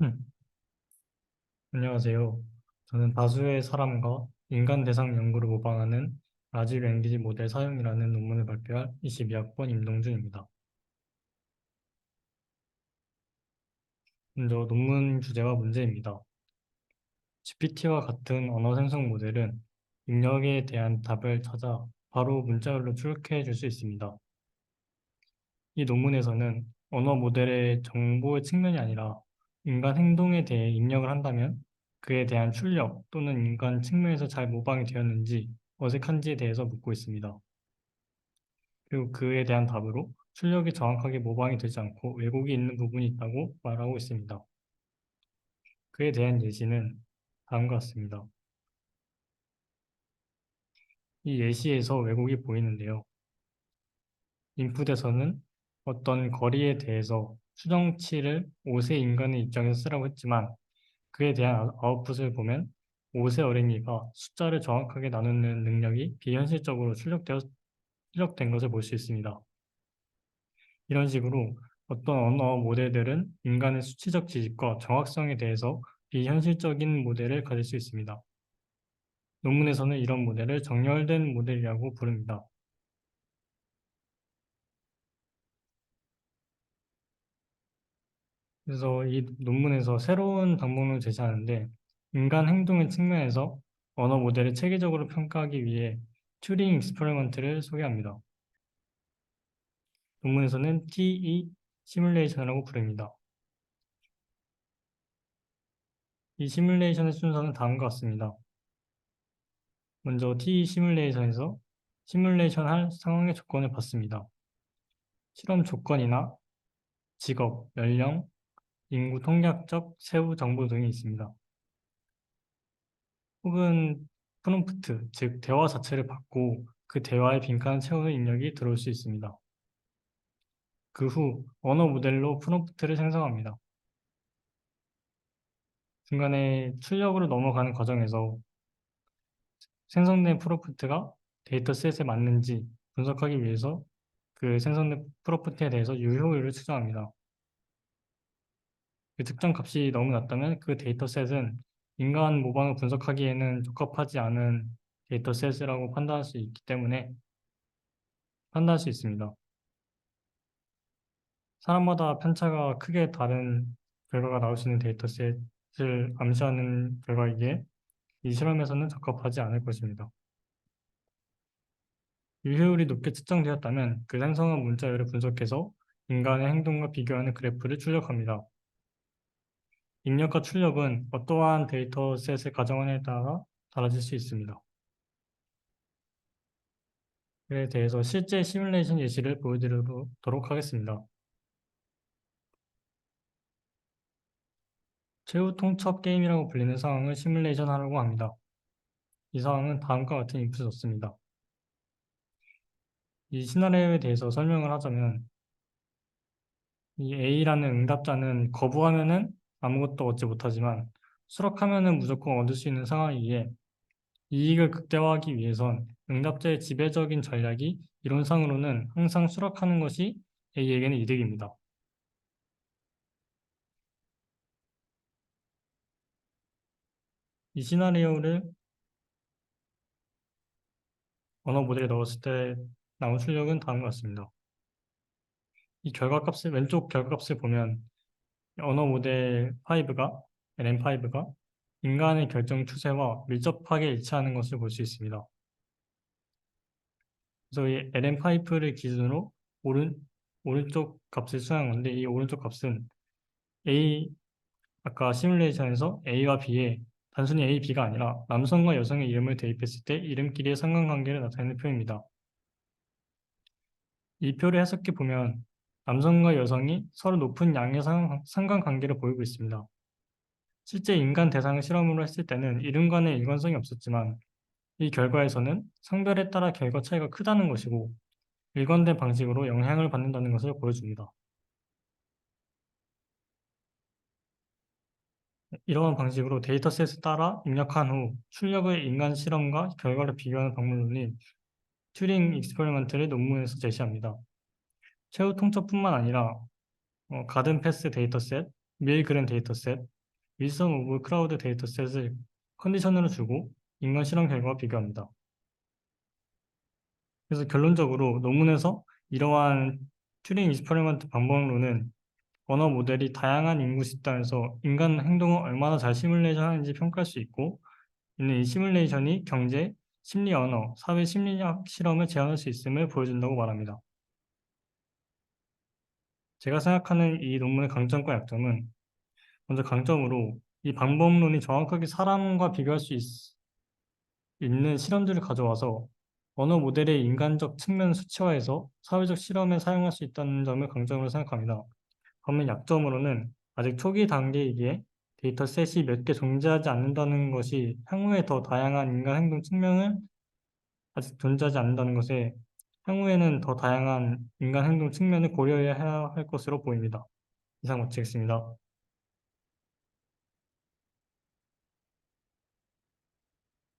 음, 안녕하세요. 저는 다수의 사람과 인간 대상 연구를 모방하는 라지 랭귀지 모델 사용이라는 논문을 발표할 22학번 임동준입니다. 먼저 논문 주제와 문제입니다. GPT와 같은 언어 생성 모델은 입력에 대한 답을 찾아 바로 문자열로 출력해 줄 수 있습니다. 이 논문에서는 언어 모델의 정보의 측면이 아니라 인간 행동에 대해 입력을 한다면 그에 대한 출력 또는 인간 측면에서 잘 모방이 되었는지 어색한지에 대해서 묻고 있습니다. 그리고 그에 대한 답으로 출력이 정확하게 모방이 되지 않고 왜곡이 있는 부분이 있다고 말하고 있습니다. 그에 대한 예시는 다음과 같습니다. 이 예시에서 왜곡이 보이는데요. 인풋에서는 어떤 거리에 대해서 추정치를 5세 인간의 입장에서 쓰라고 했지만 그에 대한 아웃풋을 보면 5세 어린이가 숫자를 정확하게 나누는 능력이 비현실적으로 출력되어, 출력된 것을 볼 수 있습니다. 이런 식으로 어떤 언어 모델들은 인간의 수치적 지식과 정확성에 대해서 비현실적인 모델을 가질 수 있습니다. 논문에서는 이런 모델을 정렬된 모델이라고 부릅니다. 그래서 이 논문에서 새로운 방법론을 제시하는데 인간 행동의 측면에서 언어 모델을 체계적으로 평가하기 위해 튜링 익스퍼리먼트를 소개합니다. 논문에서는 TE 시뮬레이션이라고 부릅니다. 이 시뮬레이션의 순서는 다음과 같습니다. 먼저 TE 시뮬레이션에서 시뮬레이션 할 상황의 조건을 받습니다. 실험 조건이나 직업, 연령, 인구 통계학적 세부 정보 등이 있습니다. 혹은 프롬프트, 즉 대화 자체를 받고 그 대화의 빈칸을 채우는 입력이 들어올 수 있습니다. 그 후 언어 모델로 프롬프트를 생성합니다. 중간에 출력으로 넘어가는 과정에서 생성된 프롬프트가 데이터셋에 맞는지 분석하기 위해서 그 생성된 프롬프트에 대해서 유효율을 측정합니다. 그 특정 값이 너무 낮다면 그 데이터셋은 인간 모방을 분석하기에는 적합하지 않은 데이터셋이라고 판단할 수 있기 때문에 판단할 수 있습니다. 사람마다 편차가 크게 다른 결과가 나올 수 있는 데이터셋을 암시하는 결과이기에 이 실험에서는 적합하지 않을 것입니다. 유효율이 높게 측정되었다면 그 생성한 문자열을 분석해서 인간의 행동과 비교하는 그래프를 출력합니다. 입력과 출력은 어떠한 데이터셋의 가정원에 따라 달라질 수 있습니다. 그에 대해서 실제 시뮬레이션 예시를 보여드리도록 하겠습니다. 최후 통첩 게임이라고 불리는 상황을 시뮬레이션 하려고 합니다. 이 상황은 다음과 같은 인풋을 넣습니다. 이 시나리오에 대해서 설명을 하자면 이 A라는 응답자는 거부하면은 아무것도 얻지 못하지만 수락하면은 무조건 얻을 수 있는 상황이기에 이익을 극대화하기 위해선 응답자의 지배적인 전략이 이론상으로는 항상 수락하는 것이 A에게는 이득입니다. 이 시나리오를 언어 모델에 넣었을 때 나온 출력은 다음과 같습니다. 이 결과값을 왼쪽 결과값을 보면 언어 모델 5가 LM5가 인간의 결정 추세와 밀접하게 일치하는 것을 볼 수 있습니다. 그래서 이 LM5를 기준으로 오른 오른쪽 값을 수행한 건데 이 오른쪽 값은 A 아까 시뮬레이션에서 A와 B에 단순히 A, B가 아니라 남성과 여성의 이름을 대입했을 때 이름끼리의 상관관계를 나타내는 표입니다. 이 표를 해석해 보면 남성과 여성이 서로 높은 양의 상관관계를 보이고 있습니다. 실제 인간 대상을 실험으로 했을 때는 이름 간의 일관성이 없었지만 이 결과에서는 성별에 따라 결과 차이가 크다는 것이고 일관된 방식으로 영향을 받는다는 것을 보여줍니다. 이러한 방식으로 데이터셋에 따라 입력한 후 출력의 인간 실험과 결과를 비교하는 방법론인 튜링 익스퍼리먼트를 논문에서 제시합니다. 최후 통첩뿐만 아니라 어, 가든 패스 데이터셋, 밀그램 데이터셋, 윌슨 오브 크라우드 데이터셋을 컨디션으로 주고 인간 실험 결과와 비교합니다. 그래서 결론적으로 논문에서 이러한 튜링 익스퍼리먼트 방법론은 언어 모델이 다양한 인구 집단에서 인간 행동을 얼마나 잘 시뮬레이션 하는지 평가할 수 있고 이는 이 시뮬레이션이 경제, 심리 언어, 사회 심리학 실험을 제한할 수 있음을 보여준다고 말합니다. 제가 생각하는 이 논문의 강점과 약점은 먼저 강점으로 이 방법론이 정확하게 사람과 비교할 수 있, 있는 실험들을 가져와서 언어 모델의 인간적 측면 수치화해서 사회적 실험에 사용할 수 있다는 점을 강점으로 생각합니다. 반면 약점으로는 아직 초기 단계이기에 데이터셋이 몇 개 존재하지 않는다는 것이 향후에 더 다양한 인간 행동 측면을 아직 존재하지 않는다는 것에 향후에는 더 다양한 인간 행동 측면을 고려해야 할 것으로 보입니다. 이상 마치겠습니다.